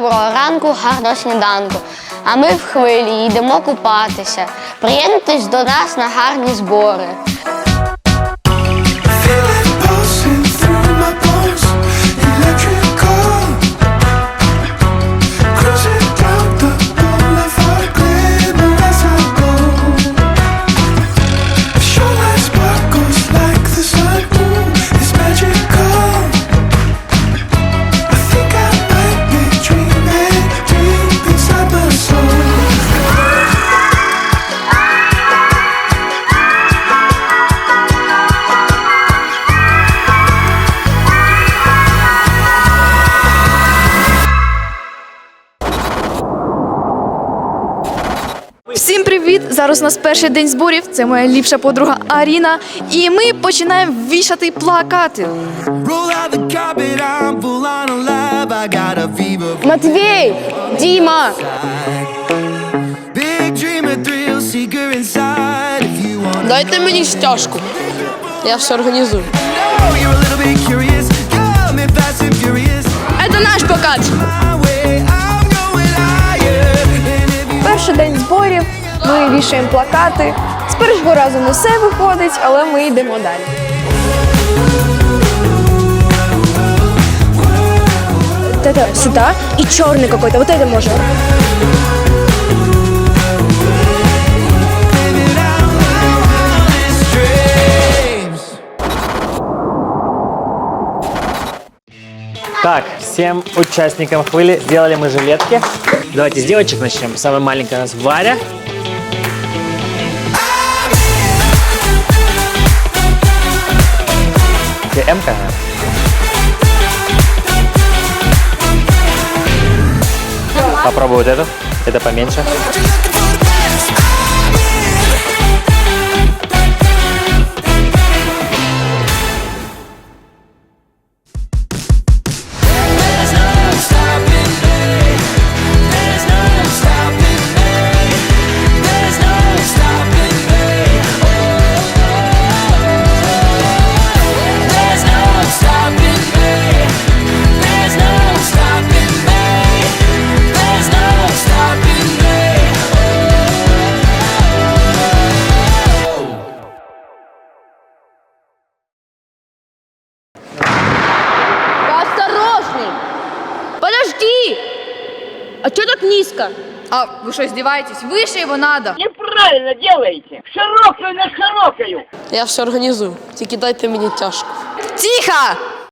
ранку, гарного сніданку. А ми в хвилі йдемо купатися. Приєднуйтесь до нас на гарні збори. Всім привіт! Зараз у нас перший день зборів. Це моя ліпша подруга Аріна. І ми починаємо вішати плакати. Матвій! Діма! Дайте мені стяжку. Я все організую. know you're a Перший день зборів. Ми вішаємо плакати. З першого разу не все виходить, але ми йдемо далі. Вот это сюда и черный какой-то. Вот это можно. Так, всем участникам хвыли сделали мы жилетки. Давайте с девочек начнем. Самая маленькая у нас Варя. Где М-ка? Попробуй вот эту. Это поменьше. Подожди! А что так низко? А вы что, издеваетесь? Выше его надо. Неправильно делаете. Широкую на широкую. Я все організую. Тільки дайте мені тяжку. Тихо!